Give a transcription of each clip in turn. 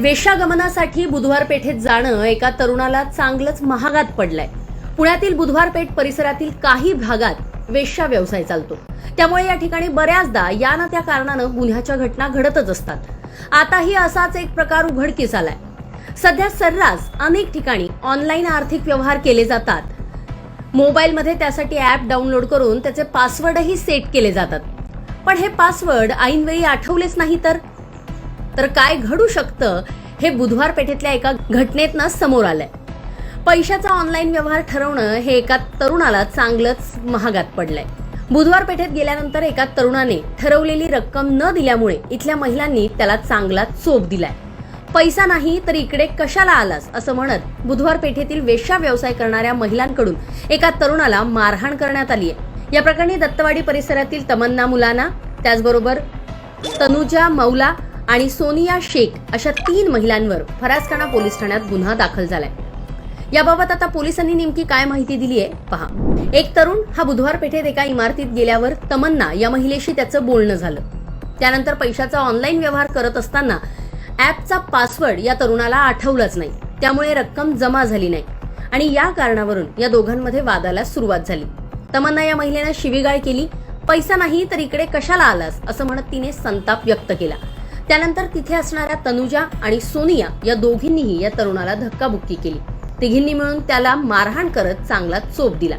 वेश्यागमनासाठी बुधवार पेठेत जाणं एका तरुणाला चांगलंच महागात पडलंय. पुण्यातील बुधवार पेठ परिसरातील काही भागात वेश्या व्यवसाय चालतो. त्यामुळे या ठिकाणी बऱ्याचदा या ना त्या कारणानं गुन्ह्याच्या घटना घडतच असतात. आताही असाच एक प्रकार उघडकीस आलाय. सध्या सर्रास अनेक ठिकाणी ऑनलाईन आर्थिक व्यवहार केले जातात. मोबाईलमध्ये त्यासाठी ॲप डाउनलोड करून त्याचे पासवर्डही सेट केले जातात. पण हे पासवर्ड ऐनवेळी आठवलेच नाही तर? तर काय घडू शकतं हे बुधवार पेठेतल्या एका घटनेतनं समोर आलंय. पैशाचा ऑनलाईन व्यवहार ठरवणं हे एका तरुणाला चांगलंच महागात पडलंय. बुधवार पेठेत गेल्यानंतर एका तरुणाने ठरवलेली रक्कम न दिल्यामुळे इथल्या महिलांनी त्याला चांगला चोप दिलाय. पैसा नाही तर इकडे कशाला आलास? असं म्हणत बुधवार पेठेतील वेश्या व्यवसाय करणाऱ्या महिलांकडून एका तरुणाला मारहाण करण्यात आली आहे या प्रकरणी दत्तवाडी परिसरातील तमन्ना मुलाना त्याचबरोबर तनुजा मौला आणि सोनिया शेख अशा तीन महिलांवर फरासखाना पोलीस ठाण्यात गुन्हा दाखल झालाय. याबाबत आता पोलिसांनी नेमकी काय माहिती दिली आहे पहा. एक तरुण हा बुधवार पेठेत एका इमारतीत गेल्यावर तमन्ना या महिलेशी त्याचं बोलणं झालं. त्यानंतर पैशाचा ऑनलाईन व्यवहार करत असताना ॲपचा पासवर्ड या तरुणाला आठवलाच नाही. त्यामुळे रक्कम जमा झाली नाही. आणि या कारणावरून या दोघांमध्ये वादाला सुरुवात झाली. तमन्ना या महिलेनं शिवीगाळ केली. पैसा नाही तर इकडे कशाला आलास? असं म्हणत तिने संताप व्यक्त केला. त्यानंतर तिथे असणाऱ्या तनुजा आणि सोनिया या दोघींनीही या तरुणाला धक्काबुक्की केली. तिघींनी मिळून त्याला मारहाण करत चांगला चोप दिला.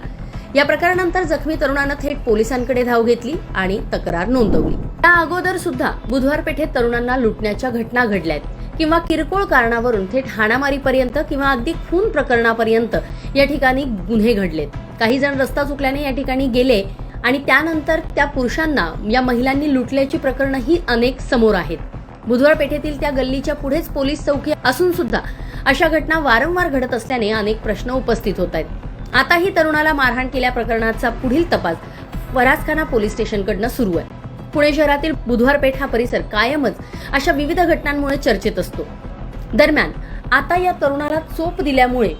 या प्रकारानंतर जखमी तरुणानं थेट पोलिसांकडे धाव घेतली आणि तक्रार नोंदवली. त्या अगोदर सुद्धा बुधवार पेठेत तरुणांना लुटण्याच्या घटना घडल्यात किंवा किरकोळ कारणावरून थेट हाणामारीपर्यंत किंवा अगदी खून प्रकरणापर्यंत या ठिकाणी गुन्हे घडलेत. काही जण रस्ता चुकल्याने या ठिकाणी गेले आणि त्यानंतर त्या पुरुषांना या महिलांनी लुटल्याची प्रकरणंही अनेक समोर आहेत. बुधवार पेठेतील त्या गल्लीच्या पुढेच पोलीस चौकी असून सुद्धा अशा घटना वारंवार घडत असल्याने अनेक प्रश्न उपस्थित होत आहेत. आताही तरुणाला मारहाण केल्या प्रकरणाचा पुढील तपास वराजखाना पोलीस स्टेशनकडनं सुरू आहे. पुणे शहरातील बुधवार पेठ हा परिसर कायमच अशा विविध घटनांमुळे चर्चेत असतो. दरम्यान आता या तरुणाला चोप दिल्यामुळे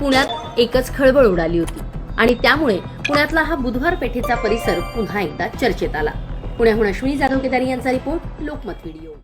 पुण्यात एकच खळबळ उडाली होती आणि त्यामुळे पुण्यातला हा बुधवार पेठेचा परिसर पुन्हा एकदा चर्चेत आला. पुण्याहून अश्विनी जाधव केदारी यांचा रिपोर्ट लोकमत व्हिडिओ.